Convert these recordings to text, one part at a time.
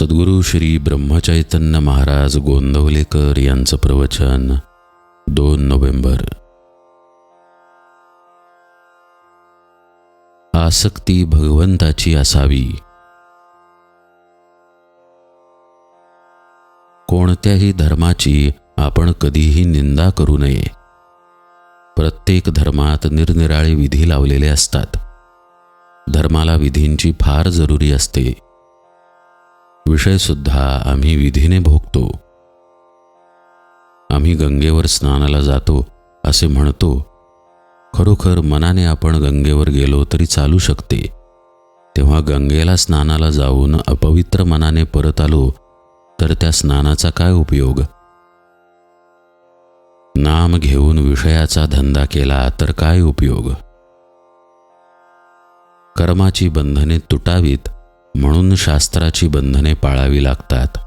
सद्गुरू श्री ब्रह्मचैतन्य महाराज गोंदवलेकर यांचं प्रवचन दोन नोव्हेंबर. आसक्ती भगवंताची असावी. कोणत्याही धर्माची आपण कधीही निंदा करू नये. प्रत्येक धर्मात निरनिराळे विधी लावलेले असतात. धर्माला विधींची फार जरुरी असते. विषयसुद्धा आम्ही विधीने भोगतो. आम्ही गंगेवर स्नानाला जातो असे म्हणतो खरोखर मनाने आपण गंगेवर गेलो तरी चालू शकते. तेव्हा गंगेला स्नानाला जाऊन अपवित्र मनाने परत आलो तर त्या स्नानाचा काय उपयोग? नाम घेऊन विषयाचा धंदा केला तर काय उपयोग? कर्माची बंधने तुटावीत म्हणून शास्त्राची बंधने पाळावी लागतात.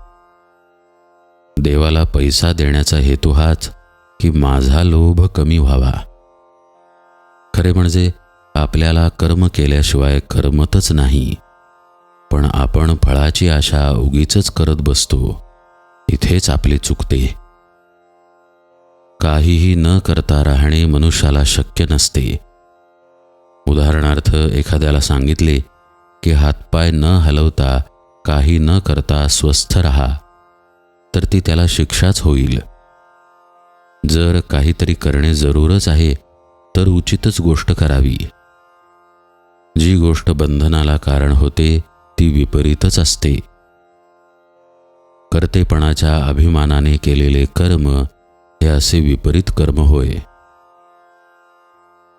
देवाला पैसा देण्याचा हेतू हाच की माझा लोभ कमी व्हावा. खरे म्हणजे आपल्याला कर्म केल्याशिवाय कर्मतच नाही. पण आपण फळाची आशा उगीच करत बसतो. इथेच आपले चुकते. काहीही न करता राहणे मनुष्याला शक्य नसते. उदाहरणार्थ एखाद्याला सांगितले की हातपाय न हलवता काही न करता स्वस्थ राहा तर ती त्याला शिक्षाच होईल. जर काहीतरी करणे जरूरच आहे तर उचितच गोष्ट करावी. जी गोष्ट बंधनाला कारण होते ती विपरीतच असते. कर्तेपणाच्या अभिमानाने केलेले कर्म हे असे विपरीत कर्म होय.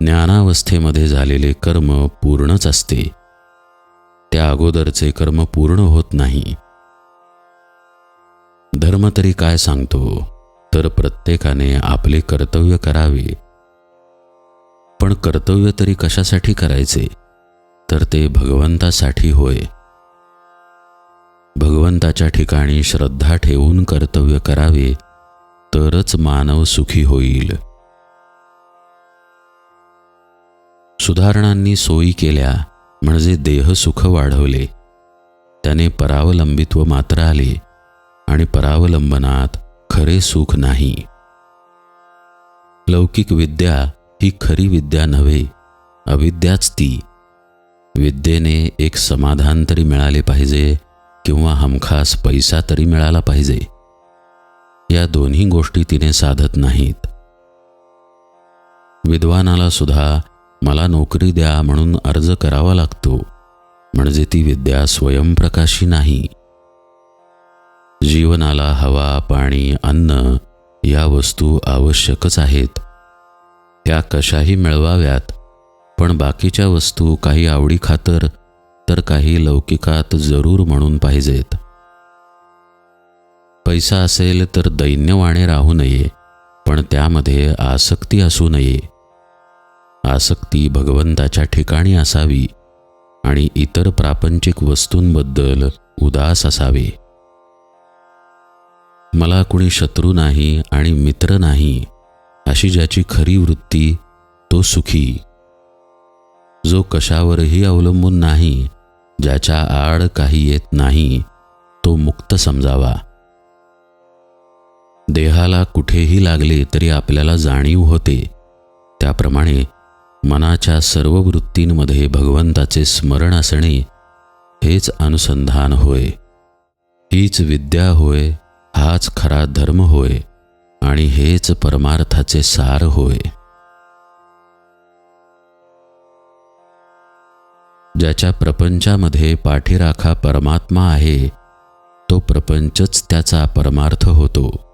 ज्ञानावस्थेमध्ये झालेले कर्म पूर्णच असते. अगोदरचे कर्म पूर्ण होत नाही. धर्म तरी काय सांगतो? तर प्रत्येकाने आपले कर्तव्य करावे. पण कर्तव्य तरी कशासाठी करायचे? तर ते भगवंतासाठी होय. भगवंताच्या ठिकाणी श्रद्धा ठेवून कर्तव्य करावे तरच मानव सुखी होईल. सुधारणांनी सोयी केल्या म्हणजे देहसुख वाढवले. त्याने परावलंबित्व मात्र आले आणि परावलंबनात खरे सुख नाही. लौकिक विद्या ही खरी विद्या नव्हे अविद्याच ती. विद्येने एक समाधान तरी मिळाले पाहिजे किंवा हमखास पैसा तरी मिळाला पाहिजे. या दोन्ही गोष्टी तिने साधत नाहीत. विद्वानाला सुद्धा मला नोकरी द्या म्हणून अर्ज करावा लागतो म्हणजे ती विद्या स्वयंप्रकाशी नाही. जीवनाला हवा पाणी अन्न या वस्तू आवश्यकच आहेत. त्या कशाही मिळवाव्यात पण बाकीच्या वस्तू काही आवडी खातर तर काही लौकिकात जरूर म्हणून पाहिजेत. पैसा असेल तर दैन्यवाणे राहू नये पण त्यामध्ये आसक्ती असू नये. आसक्ती भगवंताच्या ठिकाणी असावी आणि इतर प्रापंचिक वस्तूंबद्दल उदास असावे. मला कुणी शत्रू नाही आणि मित्र नाही अशी ज्याची खरी वृत्ती तो सुखी. जो कशावरही अवलंबून नाही ज्याच्या आड काही येत नाही तो मुक्त समजावा. देहाला कुठेही लागले तरी आपल्याला जाणीव होते त्याप्रमाणे मनाच्या सर्व वृत्तींमध्ये भगवंताचे स्मरण असणे हेच अनुसंधान होय. हीच विद्या होय हाच खरा धर्म होय आणि हेच परमार्थाचे सार होय. ज्याच्या प्रपंचामध्ये पाठीराखा परमात्मा आहे तो प्रपंचच त्याचा परमार्थ होतो.